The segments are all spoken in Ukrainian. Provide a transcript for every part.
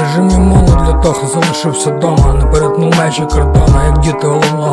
Режим йому для того залишився дома, не перетнув межі кордона, як діти головно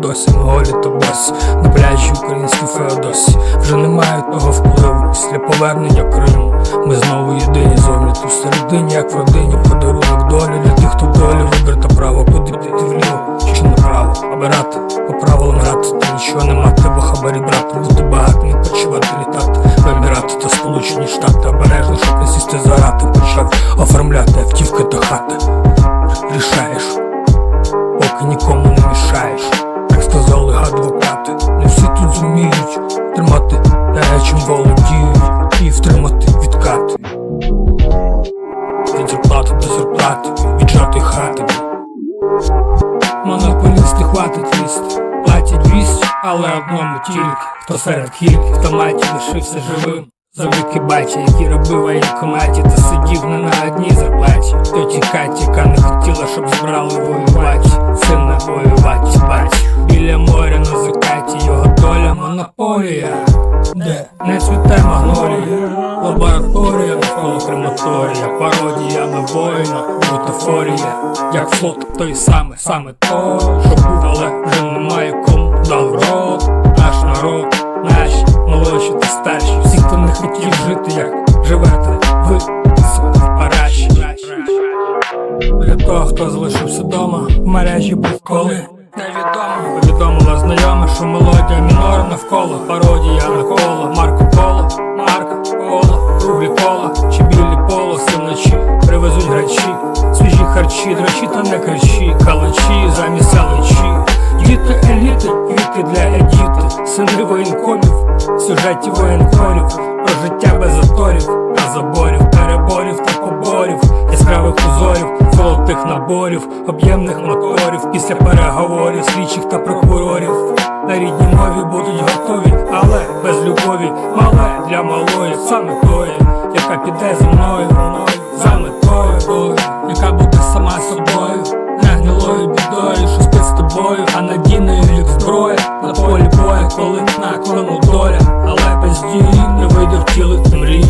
досі голі та босі, на пляжі українській Феодосі. Вже немає того впливу після повернення Криму. Ми знову єдині зовні тут всередині, як в родині, подарунок долі для тих, хто долі вибір та право, куди піти вліво чи направо, обирати по правилам грати, та нічого не мати, бо хабарі брати, бути багатим, відпочивати, літати, вибирати та сполучені штати, обережно, щоб не сісти зарати, почав оформляти автівки та хати. Монополісти хватить ліст, платять 200, але одному тільки, хто серед кілька, хто маті лишився живим. Завдяки баті, який робив воєнкоматі, та сидів не на одній зарплаті. То тікать, яка не хотіла, щоб збрали воювати. Сина воювати, бать. Біля моря на закаті, його доля монополія. Де не цвіте навколо крематорія, пародія на воїна, бутафорія, як флот той самий, саме то, що був, але вже немає кому дав рот, наш народ, наші молодші та старші, всі, хто не хотів жити, як живете, ви в параші. Для того, хто залишився дома, в мережі був коли? Невідомо. Повідомила знайома, що мелодія мінора навколо, пародія на коло, Марко сюжетів воєнкорів, про життя без заторів, без заборів, переборів та поборів, яскравих узорів, золотих наборів, об'ємних моторів, після переговорів, слідчих та прокурорів. На рідній мові будуть готові, але без любові, мале для малої, саме тої, яка піде зі мною. Пригав тіло це мрії.